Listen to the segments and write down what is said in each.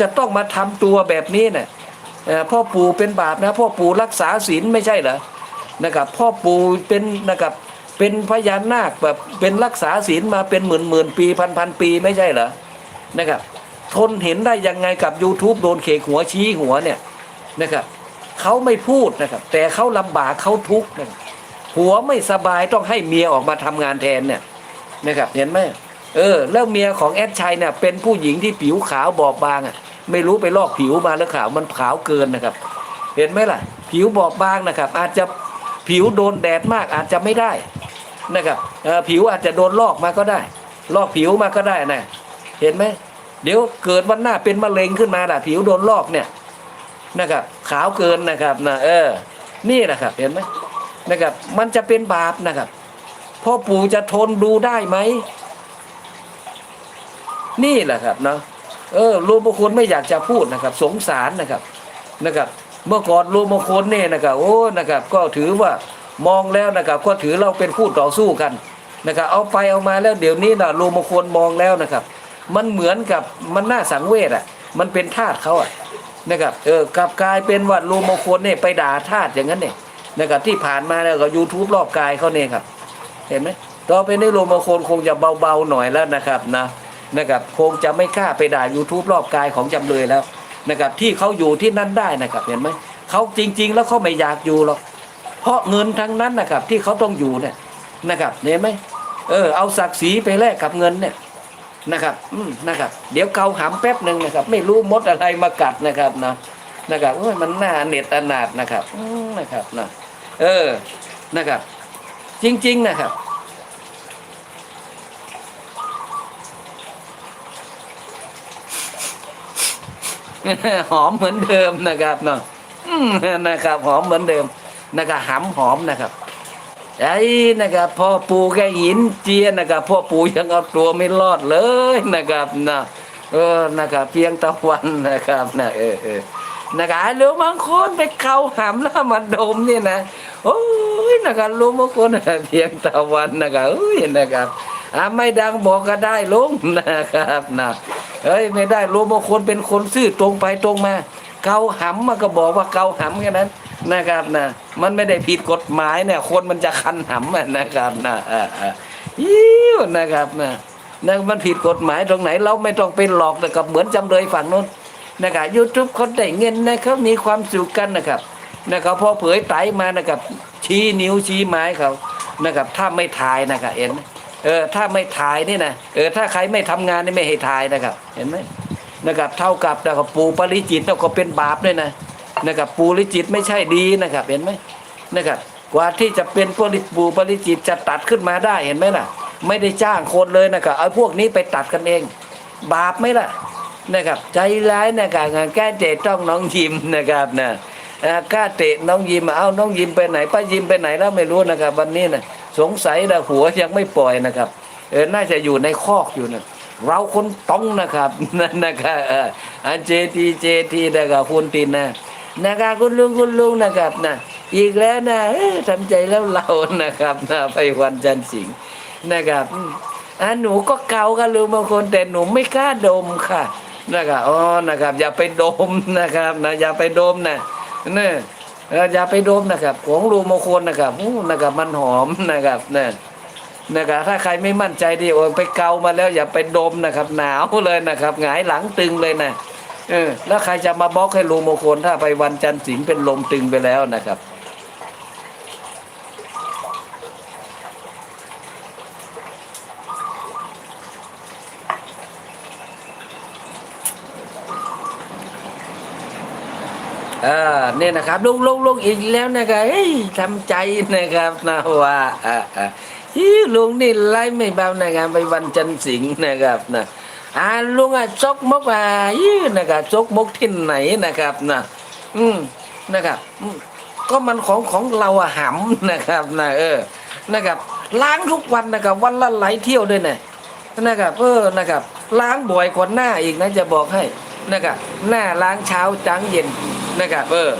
จะต้องมาทำตัวแบบนี้เนี่ยพ่อปู่เป็นบาปนะ พ่อปู่รักษาศีลไม่ใช่เหรอนะครับพ่อปู่เป็นนะครับเป็นพญานาคแบบเป็นรักษาศีลมาเป็นหมื่นหมื่นปีพันพันปีไม่ใช่เหรอนะครับทนเห็นได้ยังไงกับ YouTube โดนเขกหัวชี้หัวเนี่ยนะครับเขาไม่พูดนะครับ แต่เขาลำบากเขาทุกข์นะหัวไม่สบายต้องให้เมียออกมาทำงานแทนเนี่ยนะครับเห็นไหมเออแล้วเมียของแอดชัยเนี่ยเป็นผู้หญิงที่ผิวขาวบอบบางอะ ไม่รู้ไปลอกผิวมาแล้วขาวมันขาวเกินนะครับ เห็นไหมล่ะ ผิวบอบบางนะครับ อาจจะผิวโดนแดดมากอาจจะไม่ได้นะครับผิวอาจจะโดนลอกมาก็ได้ ลอกผิวมาก็ได้นะเห็นไหมเดี๋ยวเกิดวันหน้าเป็นมะเร็งขึ้นมาล่ะ ผิวโดนลอกเนี่ยนะครับ ขาวเกินนะครับนะเออ นี่นะครับ เห็นไหมนะครับ มันจะเป็นบาปนะครับพ่อปู่จะทนดูได้ไหม นี่แหละครับเนาะ เออรูปคนไม่อยากจะพูดนะครับ สงสารนะครับนะครับ เมื่อก่อนรูปคนเนี่ยนะครับโอ้นะครับ ก็ถือว่ามองแล้วนะครับ ก็ถือเราเป็นผู้ต่อสู้กันนะครับ เอาไปเอามาแล้วเดี๋ยวนี้นะรูปคนมองแล้วนะครับ มันเหมือนกับมันน่าสังเวชอะ มันเป็นทาสเขาอะนะครับเออกลับกลายเป็นว่ารูมงคลเนี่ยไปด่าทาสอย่างนั้นเนี่ยนะครับที่ผ่านมาแล้วก็ยูทูบรอบกายเขาเนี่ยครับ เห็นไหมต่อไปในรูมงคลคงจะเบาๆหน่อยแล้วนะครับนะ นะครับคงจะไม่กล้าไปด่า YouTube รอบกายของจำเลยแล้วนะครับที่เขาอยู่ที่นั่นได้นะครับเห็นไหมเขาจริง ๆ แล้วเขาไม่อยากอยู่หรอกเพราะเงินทั้งนั้นนะครับที่เขาต้องอยู่เนี่ยนะครับเห็นไหมเออเอาศักดิ์ศรีไปแลกกับเงินเนี่ยนะครับอืมนะครับเดี๋ยวเกาหามแป๊บหนึ่งนะครับ ไม่รู้มดอะไรมากัดนะครับนะนะครับโอ้ยมันน่าเน็ดอนาดนะครับอืมนะครับนะเออนะครับ จริง ๆ นะครับ หอมเหมือนเดิมนะครับเนาะนะครับ หอมเหมือนเดิมนะครับหำหอมนะครับไอ้นะครับพ่อปู่แกหินเจียนะครับพ่อปู่ยังเอาตัวไม่รอดเลยนะครับนะเออนะครับ เพียงตะวันนะครับนะเออเออนะครับหรือบางคนไปเข้าหำแล้วมาดมเนี่ยนะโอ้ยนะครับลุงบางคนเพียงตะวันนะครับเอ้ยนะครับอ่าไม่ดังบอกก็ได้ลุงนะครับนะ เฮ้ยไม่ได้ลุงบางคนเป็นคนซื่อตรงไปตรงมา เกาหำมันก็บอกว่าเกาหำแค่นั้นนะครับนะมันไม่ได้ผิดกฎหมายเนี่ยคนมันจะคันหำนะครับนะยิ้วนะครับนะนะมันผิดกฎหมายตรงไหนเราไม่ต้องไปหลอกนะครับเหมือนจำเลยฝั่งนู้นนะครับยูทูบเขาได้เงินนะครับมีความสุขกันนะครับนะครับพอเผยไตมานะครับชี้นิ้วชี้ไม้เขานะครับถ้าไม่ถ่ายนะครับเห็นไหม เออถ้าไม่ถ่ายนี่นะเออถ้าใครไม่ทำงานนี่ไม่ให้ถ่ายนะครับ เห็นไหมนะครับเท่ากับนะครับปูปริจิตเนี่ยก็เป็นบาปด้วยนะนะครับปูปริจิตไม่ใช่ดีนะครับ เห็นไหมนะครับกว่าที่จะเป็นปริปูปริจิตจะตัดขึ้นมาได้เห็นไหมล่ะ ไม่ได้จ้างคนเลยนะครับเอาพวกนี้ไปตัดกันเอง บาปไหมล่ะนะครับ ใจร้ายนะครับงานแก้เตะต้องน้องยิมนะครับนะอ่า กล้าเตะน้องยิมเอาน้องยิมไปไหน ป้ายิมไปไหนแล้วไม่รู้นะครับ วันนี้นะสงสัยนะหัวยังไม่ปล่อยนะครับ เออน่าจะอยู่ในคอกอยู่นะเราคนต้องนะครับนั่นนะครับเอออันเจทีเจทีนะครับคุณตินนะนะครับคุณลุงคุณลุงนะครับนะอีกแล้วนะทำใจแล้วเรานะครับนะไปวันจันทร์สิงห์นะครับอืมอ่าหนูก็เกากันลุงบางคนแต่หนูไม่กล้าดมค่ะนะครับอ๋อนะครับ อย่าไปดมนะครับนะอย่าไปดมนะ เนี่ยอย่าไปดมนะครับ ของรูโมงคลนะครับหูนะครับมันหอมนะครับเนี่ยนะครับถ้าใครไม่มั่นใจดีโอ้ไปเกามาแล้วอย่าไปดมนะครับ หนาวเลยนะครับหงายหลังตึงเลยนะเออแล้วใครจะมาบล็อกให้รูโมงคลถ้าไปวันจันทร์สิงห์เป็นลมตึงไปแล้วนะครับ อ่าเนี่ยนะครับลุงลงลงอีกแล้วนะครับเฮ้ยทำใจนะครับนะว่าอ่าอ่าฮิลุงนี่ไล่ไม่เบานะครับไปวันจันทร์สิงห์นะครับนะอ่าลุงอะซกมกอะยี่นะครับซกมกที่ไหนนะครับนะอืมนะครับก็มันของของเราอะหำนะครับนะเออนะครับ ล้างทุกวันนะครับ วันละหลายเที่ยวด้วยนะนะครับเออนะครับ ล้างบ่อยกว่าหน้าอีกนะจะบอกให้นะครับหน้าล้างเช้าจังเย็น นะครับเออ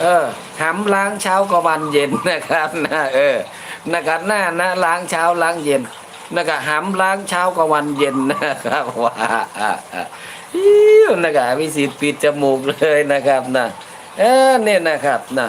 เออหำล้างเช้ากับวันเย็นนะครับนะเออนะครับหน้านะล้างเช้าล้างเย็นนะครับหำล้างเช้ากับวันเย็นนะครับว่าอะอะอิ้วนะครับมีสิทธิ์ปิดจมูกเลยนะครับนะเออเนี่ยนะครับนะ